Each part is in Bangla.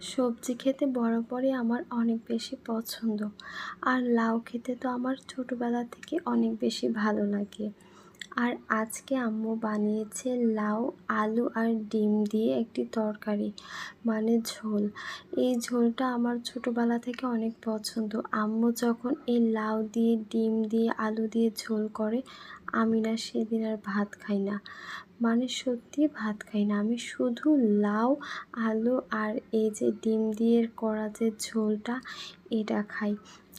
সবজি খেতে বরাবরই আমার অনেক বেশি পছন্দ। আর লাউ খেতে তো আমার ছোটোবেলা থেকে অনেক বেশি ভালো লাগে। আর আজকে আম্মু বানিয়েছে লাউ, আলু আর ডিম দিয়ে একটি তরকারি মানে ঝোল। এই ঝোলটা আমার ছোটোবেলা থেকে অনেক পছন্দ। আম্মু যখন এই লাউ দিয়ে, ডিম দিয়ে, আলু দিয়ে ঝোল করে আমি না সেদিন আর ভাত খাই না। মানে সত্যি ভাত খাই না। আমি শুধু লাউ, আলু আর এই যে ডিম দিয়ে করা যে ঝোলটা, এটা খাই।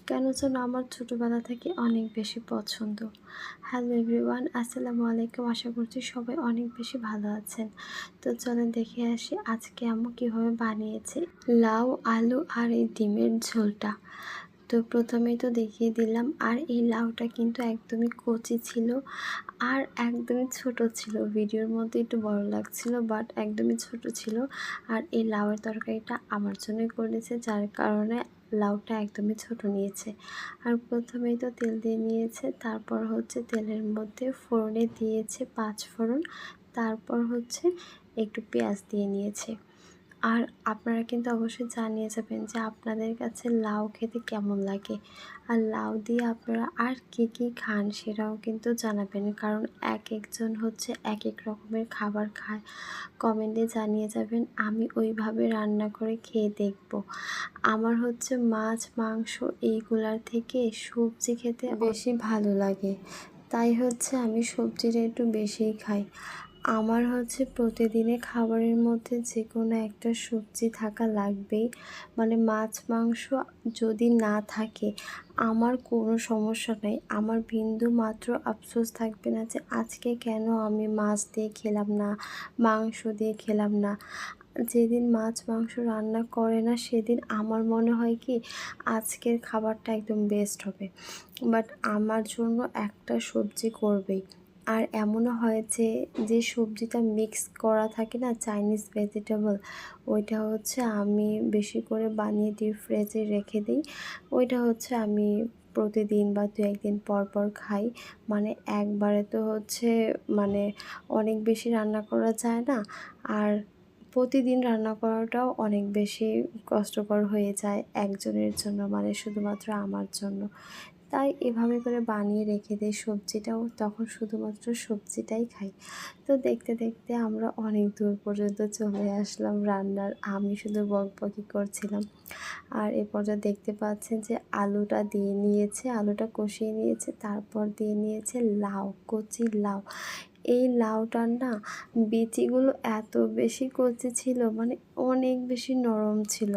কেন যেন আমার ছোটোবেলা থেকে অনেক বেশি পছন্দ। হ্যালো এভরিওয়ান আসসালামু আলাইকুম। আশা করছি সবাই অনেক বেশি ভালো আছেন। তো চলেন দেখে আসি আজকে আম্মু কীভাবে বানিয়েছে লাউ, আলু আর এই ডিমের ঝোলটা। তো প্রথমেই তো দেখিয়ে দিলাম, আর এই লাউটা কিন্তু একদমই কচি ছিল আর একদমই ছোট ছিল। ভিডিওর মধ্যে একটু বড় লাগছিল বাট একদমই ছোট ছিল। আর এই লাউয়ের তরকারিটা আমার জন্যই করেছে, যার কারণে লাউটা একদমই ছোট নিয়েছে। আর প্রথমেই তো তেল দিয়ে নিয়েছে, তারপর হচ্ছে তেলের মধ্যে ফোড়নে দিয়েছে পাঁচ ফোড়ন, তারপর হচ্ছে একটু পেঁয়াজ দিয়ে নিয়েছে। আর আপনারা কিন্তু অবশ্যই জানিয়ে যাবেন যে আপনাদের কাছে লাউ খেতে কেমন লাগে। আর লাউ দিয়ে আপনারা আর কি কি খান সেটাও কিন্তু জানাবেন। কারণ এক একজন হচ্ছে এক এক রকমের খাবার খায়। কমেন্টে জানিয়ে যাবেন, আমি ওইভাবে রান্না করে খেয়ে দেখব। আমার হচ্ছে মাছ, মাংস এইগুলার থেকে সবজি খেতে বেশি ভালো লাগে। তাই হচ্ছে আমি সবজিটা একটু বেশিই খাই। আমার হচ্ছে প্রতিদিনে খাবারের মধ্যে যে কোনো একটা সবজি থাকা লাগবেই। মানে মাছ, মাংস যদি না থাকে, আমার কোনো সমস্যা নাই। আমার বিন্দু মাত্র আফসোস থাকবে না যে আজকে কেন আমি মাছ দিয়ে খেলাম না, মাংস দিয়ে খেলাম না। যেদিন মাছ, মাংস রান্না করে না, সেদিন আমার মনে হয় কি, আজকের খাবারটা একদম বেস্ট হবে। বাট আমার জন্য একটা সবজি করবেই। আর এমনও হয়েছে যে সবজিটা মিক্স করা থাকে না চাইনিজ ভেজিটেবল ওইটা হচ্ছে আমি বেশি করে বানিয়ে ডিপ ফ্রেজে রেখে দিই। ওইটা হচ্ছে আমি প্রতিদিন বা দু একদিন পর পর খাই। মানে একবারে তো হচ্ছে মানে অনেক বেশি রান্না করা যায় না। আর প্রতিদিন রান্না করাটাও অনেক বেশি কষ্টকর হয়ে যায় একজনের জন্য মানে শুধুমাত্র আমার জন্য। তাই এভাবে করে বানিয়ে রেখে দিই সবজিটাও, তখন শুধুমাত্র সবজিটাই খাই। তো দেখতে দেখতে আমরা অনেক দূর পর্যন্ত চলে আসলাম রান্নার। আমি শুধু বকবকি করছিলাম। আর এ পর্যায়ে দেখতে পাচ্ছেন যে আলুটা দিয়ে নিয়েছে, আলুটা কষিয়ে নিয়েছে, তারপর দিয়ে নিয়েছে লাউ, কচি লাউ। এই লাউটার না বিচিগুলো এত বেশি কচি ছিল মানে অনেক বেশি নরম ছিল।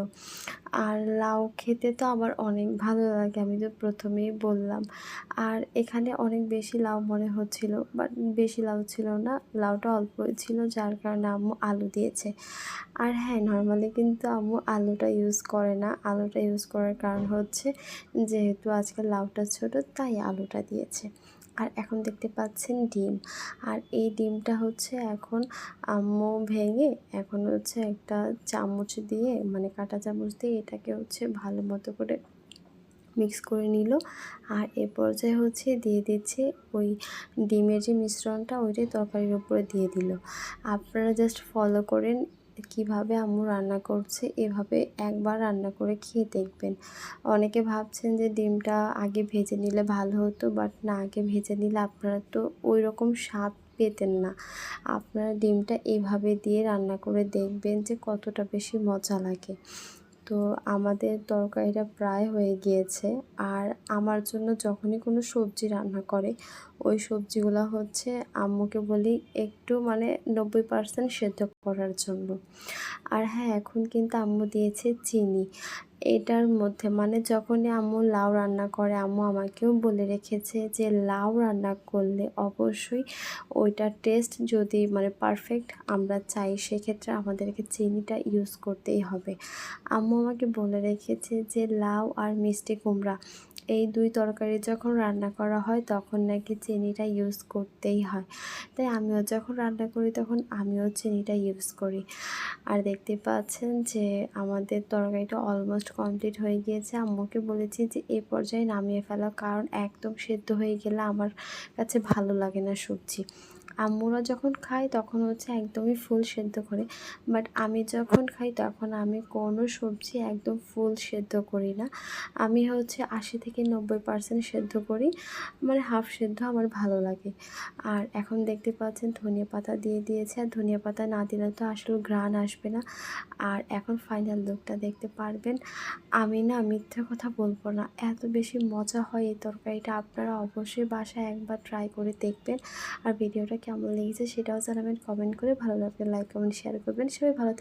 আর লাউ খেতে তো আমার অনেক ভালো লাগে, আমি তো প্রথমেই বললাম। আর এখানে অনেক বেশি লাউ মনে হচ্ছিল বাট বেশি লাউ ছিল না, লাউটা অল্প ছিল, যার কারণে আম্মু আলু দিয়েছে। আর হ্যাঁ নর্মালি কিন্তু আম্মু আলুটা ইউজ করে না। আলুটা ইউজ করার কারণ হচ্ছে, যেহেতু আজকে লাউটা ছোট, তাই আলুটা দিয়েছে। আর এখন দেখতে পাচ্ছেন ডিম। আর এই ডিমটা হচ্ছে এখন আম্মু ভেঙে এখন হচ্ছে একটা চামচ দিয়ে মানে কাঁটা চামচ দিয়ে এটাকে হচ্ছে ভালো মতো করে মিক্স করে নিল। আর এ পর্যায়ে হচ্ছে দিয়ে দিচ্ছে ওই ডিমের যে মিশ্রণটা, ওইটাই তরকারির উপরে দিয়ে দিল। আপনারা জাস্ট ফলো করেন কীভাবে আম্মু রান্না করছে, এভাবে একবার রান্না করে খেয়ে দেখবেন। অনেকে ভাবছেন যে ডিমটা আগে ভেজে নিলে ভালো হতো বাট না, আগে ভেজে নিলে আপনারা তো ওই রকম স্বাদ পেতেন না। আপনারা ডিমটা এভাবে দিয়ে রান্না করে দেখবেন যে কতটা বেশি মজা লাগে। তো আমাদের তরকারিটা প্রায় হয়ে গিয়েছে, আর আমার জন্য যখনই কোনো সবজি রান্না করে, ওই সবজিগুলো হচ্ছে আম্মুকে বলি একটু মানে নব্বই পার্সেন্ট সেদ্ধ করার জন্য। আর হ্যাঁ এখন কিন্তু আম্মু দিয়েছে চিনি। এটার মধ্যে মানে যখনই আম্মু লাউ রান্না করে, আম্মু আমাকেও বলে রেখেছে যে লাউ রান্না করলে অবশ্যই ওইটার টেস্ট যদি মানে পারফেক্ট আমরা চাই, সেক্ষেত্রে আমাদেরকে চিনিটা ইউজ করতেই হবে। আম্মু আমাকে বলে রেখেছে যে লাউ আর মিষ্টি কুমড়া এই দুই তরকারি যখন রান্না করা হয়, তখন নাকি চিনিটা ইউজ করতেই হয়। তাই আমিও যখন রান্না করি, তখন আমিও চিনিটা ইউজ করি। আর দেখতে পাচ্ছেন যে, আমাদের তরকারিটা অলমোস্ট কমপ্লিট হয়ে গিয়েছে। আম্মুকে বলেছি যে, এ পর্যায়ে নামিয়ে ফেলা, কারণ একদম সেদ্ধ হয়ে গেলে আমার কাছে ভালো লাগে না সবজি। আম্মুরা যখন খায় তখন হচ্ছে একদমই ফুল সেদ্ধ করে। বাট আমি যখন খাই তখন আমি কোনো সবজি একদম ফুল সেদ্ধ করি না। আমি হচ্ছে আশি থেকে নব্বই পার্সেন্ট সেদ্ধ করি। মানে হাফ সেদ্ধ আমার ভালো লাগে। আর এখন দেখতে পাচ্ছেন ধনিয়া পাতা দিয়ে দিয়েছে। আর ধনিয়া পাতা না দিলে তো আসলে ঘ্রাণ আসবে না। আর এখন ফাইনাল লুকটা দেখতে পারবেন। আমি না মিথ্যে কথা বলব না। এত বেশি মজা হয় এই তরকারিটা। আপনারা অবশ্যই বাসায় একবার ট্রাই করে দেখবেন। আর ভিডিওটা কেমন লেগেছে সেটাও জানাবেন কমেন্ট করে ভালো লাগলে লাইক কমেন্ট শেয়ার করবেন। সবাই ভালো